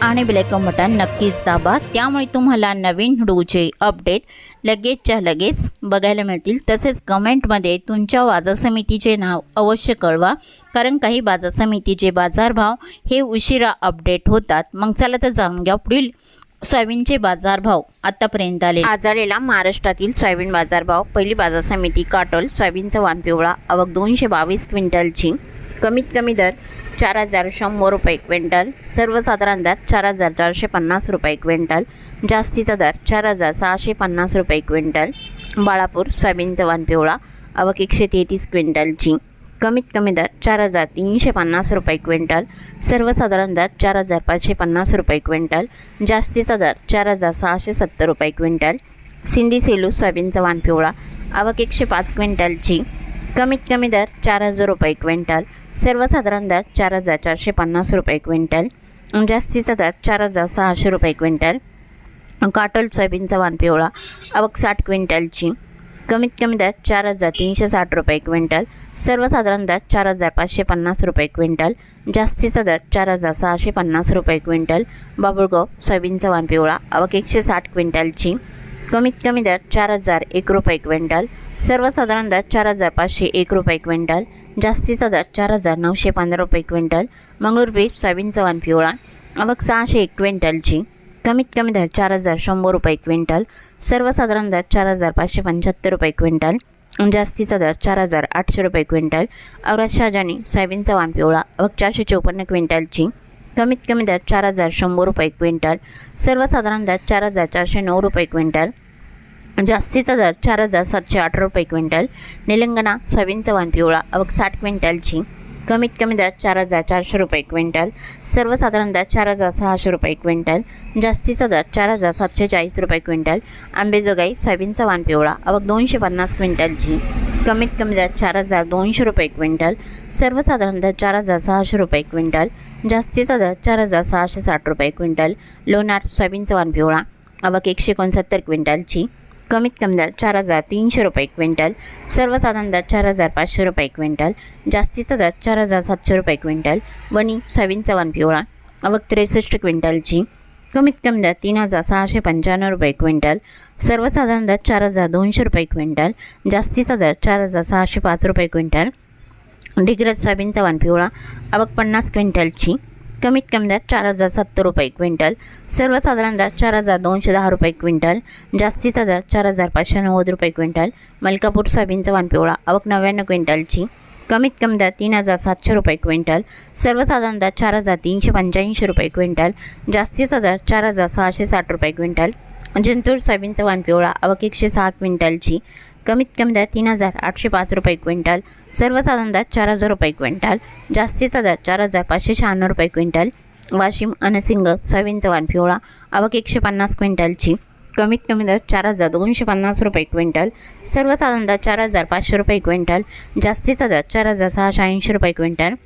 आणि bell icon button नक्कीच दाबा. त्यामुळे तुम्हाला नवीन व्हिडिओचे अपडेट लगेचच्या लगेच बघायला मिळतील. तसेच कमेंटमध्ये तुमच्या बाजार समितीचे नाव अवश्य कळवा. कारण काही बाजार समितीचे बाजारभाव हे उशिरा अपडेट होतात. मग चला तर जाणून घ्या पुढील सोयाबीनचे बाजारभाव आतापर्यंत आले. आज आलेला महाराष्ट्रातील सोयाबीन बाजारभाव. पहिली बाजार समिती काटोल सोयाबीनचा वाण पिवळा आवक दोनशे बावीस क्विंटलची. कमीत कमी दर चार हजार शंभर रुपये क्विंटल सर्वसाधारण दर चार हजार चारशे पन्नास रुपये क्विंटल जास्तीचा दर चार हजार सहाशे पन्नास रुपये क्विंटल बाळापूर सोयाबीनचा वाण पिवळा आवक एकशे तेहतीस क्विंटलची कमीत कमी दर चार हजार तीनशे पन्नास रुपये क्विंटल सर्वसाधारण दर चार हजार पाचशे पन्नास रुपये क्विंटल जास्तीचा दर चार हजार सहाशे सत्तर रुपये क्विंटल सिंधी सेलू सोयाबीनचा वाण पिवळा आवक एकशे पाच क्विंटलची कमीत कमी दर चार हजार रुपये क्विंटल सर्वसाधारण दर चार हजार चारशे पन्नास रुपये क्विंटल जास्तीचा दर चार हजार सहाशे रुपये क्विंटल काटोल सोयाबीनचा वान पिवळा आवक साठ क्विंटलची. कमीत कमी दर चार हजार तीनशे साठ रुपये क्विंटल सर्वसाधारण दर चार हजार पाचशे पन्नास रुपये क्विंटल जास्तीचा दर चार हजार सहाशे पन्नास रुपये क्विंटल बाबुळगाव सोयाबीनचा वान पिवळा आवक एकशे साठ क्विंटलची. कमीत कमी दर चार हजार एक रुपये क्विंटल. सर्वसाधारण दर चार हजार पाचशे एक रुपये क्विंटल. जास्तीचा दर चार हजार नऊशे पंधरा रुपये क्विंटल. मंगळूर बीट सोयाबीनचा वाण पिवळा. आवक सहाशे एक क्विंटलची. कमीत कमी दर चार हजार शंभर रुपये क्विंटल. सर्वसाधारण दर चार हजार पाचशे पंच्याहत्तर रुपये क्विंटल. जास्तीचा दर चार हजार आठशे रुपये क्विंटल. औरत शाहजानी सोयाबीनचा वाण पिवळा. अवक चारशे चौपन्न क्विंटलची. कमीत कमी दर चार हजार शंभर रुपये क्विंटल सर्वसाधारण दर चार हजार चारशे नऊ रुपये क्विंटल जास्तीचा दर चार हजार सातशे अठरा रुपये क्विंटल निलंगणा सोयाबीन वाण पिवळा अवक साठ क्विंटलची कमीत कमी दर चार हजार चारशे रुपये क्विंटल सर्वसाधारण दर चार हजार सहाशे रुपये क्विंटल जास्तीचा दर चार हजार सातशे चाळीस रुपये क्विंटल आंबेजोगाई सोयाबीन वाण पिवळा अवघ दोनशे पन्नास क्विंटलची कमीत कमी दर चार हजार दोनशे रुपये क्विंटल सर्वसाधारण दर चार हजार सहाशे रुपये क्विंटल जास्तीचा दर चार हजार सहाशे साठ रुपये क्विंटल लोणार सोयाबीनचा वाण पिवळा अवक एकशे एकोणसत्तर क्विंटलची कमीत कमी दर चार हजार तीनशे रुपये क्विंटल सर्वसाधारण दर चार हजार पाचशे रुपये क्विंटल जास्तीचा दर चार हजार सातशे रुपये क्विंटल वणी सोयाबीनचा वाण पिवळा अवक त्रेसष्ट क्विंटलची कमीत कमी दर तीन हजार सहाशे पंच्याण्णव रुपये क्विंटल सर्वसाधारण दर चार हजार दोनशे रुपये क्विंटल जास्तीचा दर चार हजार सहाशे पाच रुपये क्विंटल. डिग्रज सोयाबीनचा वन पिवळा अबक पन्नास क्विंटलची कमीत कमी दर चार हजार सत्तर रुपये क्विंटल सर्वसाधारण दर चार हजार दोनशे दहा रुपये क्विंटल जास्तीचा दर चार हजार पाचशे नव्वद रुपये क्विंटल. मलकापूर सोयाबीनचा वन पिवळा अवक नव्याण्णव क्विंटलची कमीत कमी दर तीन हजार सातशे रुपये क्विंटल सर्वसाधारण दर चार हजार तीनशे पंच्याऐंशी रुपये क्विंटल जास्तीचा दर चार हजार सहाशे साठ रुपये क्विंटल. जिंतूर सोयाबीनचा वाण पिवळा अवक एकशे सहा क्विंटलची कमीत कमी दर तीन हजार आठशे पाच रुपये क्विंटल सर्वसाधारण दर चार हजार रुपये क्विंटल जास्तीचा दर चार हजार पाचशे शहाण्णव रुपये क्विंटल. वाशिम अनसिंग सोयाबीनचा वाण पिवळा अवक एकशे पन्नास क्विंटलची कमीत कमी दर चार हजार दोनशे पन्नास रुपये क्विंटल. सर्वसाधारण दर चार हजार पाचशे रुपये क्विंटल. जास्तीचा दर चार हजार सहाशे ऐंशी रुपये क्विंटल.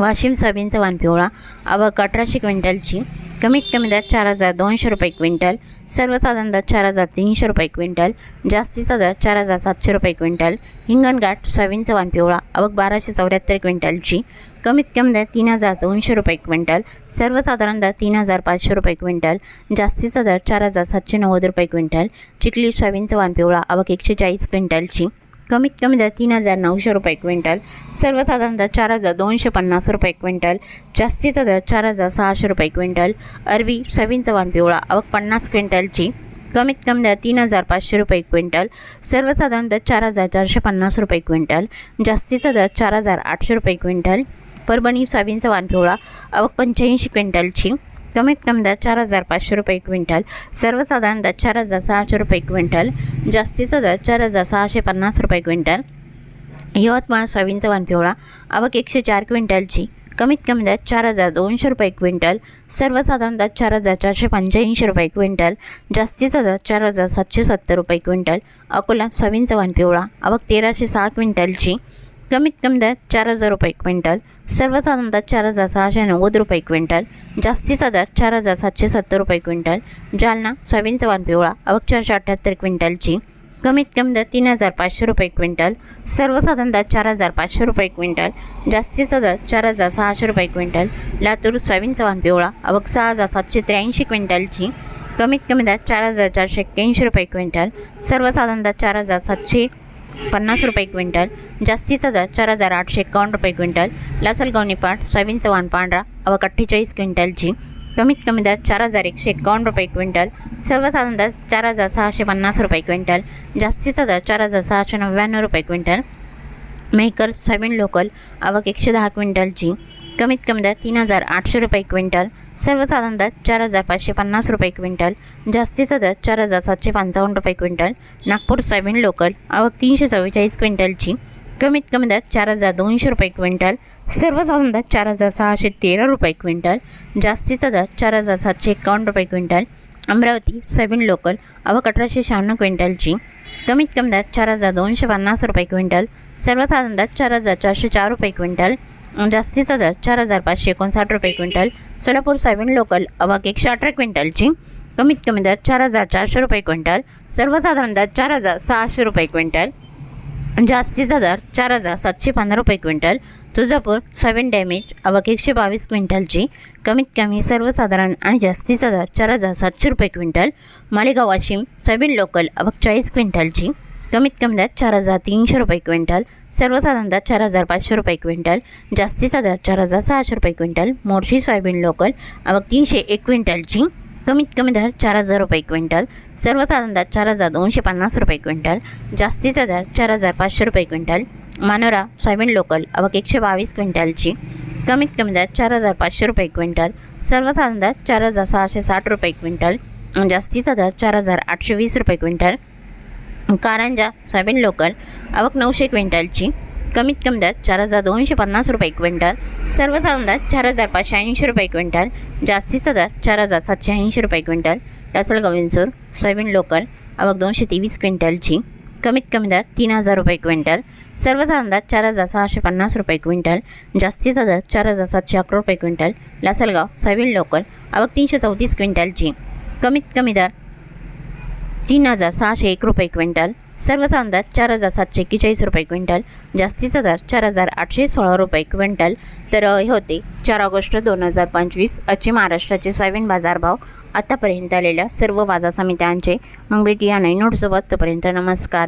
वाशिम सोयाबीनचा वाण पिवळा अवक अठराशे क्विंटलची कमीत कमी दर चार हजार दोनशे रुपये क्विंटल सर्वसाधारण दर चार हजार तीनशे रुपये क्विंटल जास्तीचा दर चार हजार सातशे रुपये क्विंटल हिंगणघाट सोयाबीनचा वाण पिवळा अवक बाराशे चौऱ्याहत्तर क्विंटलची कमीत कमी दर तीन हजार दोनशे रुपये क्विंटल सर्वसाधारण दर तीन हजार पाचशे रुपये क्विंटल जास्तीचा दर चार हजार सातशे नव्वद रुपये क्विंटल चिखली सोयाबीनचा वाण पिवळा अवक एकशे चाळीस क्विंटलची कमीत कमी दर तीन हजार नऊशे रुपये क्विंटल सर्वसाधारण दर चार हजार दोनशे पन्नास रुपये क्विंटल जास्तीचा दर चार हजार सहाशे रुपये क्विंटल अरबी सोयाबीनचा वाण पिवळा अवक पन्नास क्विंटलची कमीत कमी दर तीन हजार पाचशे रुपये क्विंटल सर्वसाधारण दर चार हजार चारशे पन्नास रुपये क्विंटल जास्तीचा दर चार हजार आठशे रुपये क्विंटल परभणी सोयाबीनचा वाण पिवळा अवक पंच्याऐंशी क्विंटलची कमीत कमी दर चार हजार पाचशे रुपये क्विंटल सर्वसाधारण दर चार हजार सहाशे रुपये क्विंटल जास्तीचा दर चार हजार सहाशे पन्नास रुपये क्विंटल यवतमाळ सोयाबीनचा वाण पिवळा आवक एकशे चार क्विंटलची कमीत कमी दर चार हजार दोनशे रुपये क्विंटल सर्वसाधारण दर चार हजार चारशे पंच्याऐंशी रुपये क्विंटल जास्तीचा दर चार हजार सातशे सत्तर रुपये क्विंटल अकोला सोयाबीनचा वाण पिवळा आवक तेराशे सहा क्विंटलची कमीत कमी दर चार हजार रुपये क्विंटल सर्वसाधारण दर चार हजार सहाशे नव्वद रुपये क्विंटल जास्तीचा दर चार हजार सातशे सत्तर रुपये क्विंटल जालना सोयाबीनचा वाण पिवळा अवघ चारशे अठ्ठ्याहत्तर क्विंटलची कमीत कमी दर तीन हजार पाचशे रुपये क्विंटल सर्वसाधारण दर चार हजार पाचशे रुपये क्विंटल जास्तीचा दर चार हजार सहाशे रुपये क्विंटल लातूर सोयाबीनचा वाण पिवळा अवघ सहा हजार सातशे त्र्याऐंशी क्विंटलची कमीत कमी दर चार हजार चारशे एक्क्याऐंशी रुपये क्विंटल सर्वसाधारण दर चार हजार सातशे पन्नास रुपये क्विंटल जास्तीचा दर चार हजार आठशे एकावन्न रुपये क्विंटल लासलगाव पाठ सोयाबीनचा वाण पांढरा अवघ अठ्ठेचाळीस क्विंटलची कमीत कमी दर चार हजार एकशे एकावन्न रुपये क्विंटल सर्वसाधारण दर चार हजार सहाशे पन्नास रुपये क्विंटल जास्तीचा दर चार हजार सहाशे नव्याण्णव रुपये क्विंटल मेकर सोयाबीन लोकल आवक एकशे दहा क्विंटलची कमीत कमी दर तीन हजार आठशे रुपये क्विंटल सर्वसाधारण दर चार हजार पाचशे पन्नास रुपये क्विंटल जास्तीचा दर चार हजार सातशे पंचावन्न रुपये क्विंटल नागपूर सोयाबीन लोकल आवक तीनशे चव्वेचाळीस क्विंटलची कमीत कमी दर चार हजार दोनशे रुपये क्विंटल सर्वसाधारण दर चार हजार सहाशे तेरा रुपये क्विंटल जास्तीचा दर चार हजार सातशे एकावन्न रुपये क्विंटल अमरावती सोयाबीन लोकल आवक अठराशे शहाण्णव क्विंटलची कमीत कमी दर चार हजार दोनशे पन्नास रुपये क्विंटल सर्वसाधारण दर चार हजार चारशे चार रुपये क्विंटल जास्तीचा दर चार हजार पाचशे एकोणसाठ रुपये क्विंटल सोलापूर सोयाबीन लोकल अवाक एकशे अठरा क्विंटलची कमीत कमी दर चार हजार चारशे रुपये क्विंटल सर्वसाधारण दर चार हजार सहाशे रुपये क्विंटल जास्तीचा दर चार हजार सातशे पंधरा रुपये क्विंटल तुळजापूर सोयाबीन डॅमेज अवाक एकशे बावीस क्विंटलची कमीत कमी सर्वसाधारण आणि जास्तीचा दर चार हजार सातशे रुपये quintal Malegaon Washim soybean local अवाक चाळीस क्विंटलची. कमीत कमी दर चार हजार तीनशे रुपये क्विंटल सर्वसाधारण दर चार हजार पाचशे रुपये क्विंटल जास्तीचा दर चार हजार सहाशे रुपये क्विंटल मोर्शी सोयाबीन लोकल अवघ तीनशे एक क्विंटलची कमीत कमी दर चार हजार रुपये क्विंटल सर्वसाधारण दर चार हजार दोनशे पन्नास रुपये क्विंटल जास्तीचा दर चार हजार पाचशे रुपये क्विंटल मानोरा सोयाबीन लोकल अवघ एकशे बावीस क्विंटलची कमीत कमी दर चार हजार पाचशे रुपये क्विंटल सर्वसाधारण दर चार हजार सहाशे साठ रुपये क्विंटल जास्तीचा दर चार हजार आठशे वीस रुपये क्विंटल कारंजा सोयाबीन लोकल आवक नऊशे क्विंटलची कमीत कमी दर चार हजार दोनशे पन्नास रुपये क्विंटल सर्वसाधारण दर चार हजार पाचशे ऐंशी रुपये क्विंटल जास्तीचा दर चार हजार सातशे ऐंशी रुपये quintal Lasalgaon Govindsur soybean local आवक दोनशे तेवीस क्विंटलची कमीत कमी दर तीन हजार रुपये क्विंटल सर्वसाधारण दर चार हजार सहाशे पन्नास रुपये क्विंटल जास्तीचा दर चार हजार सातशे अकरा रुपये क्विंटल लासलगाव सोयाबीन लोकल आवक तीनशे चौतीस क्विंटलची कमीत कमी दर तीन हजार सहाशे एक रुपये क्विंटल सर्वचा अंदाज चार हजार सातशे एक्केचाळीस रुपये क्विंटल जास्तीचा दर चार हजार आठशे सोळा रुपये क्विंटल. तर हे होते चार ऑगस्ट दोन हजार पंचवीस आजचे महाराष्ट्राचे सोयाबीन बाजारभाव. आतापर्यंत आलेल्या सर्व बाजार समित्यांचे मग भेटूया नवीन नोटसोबत तोपर्यंत नमस्कार.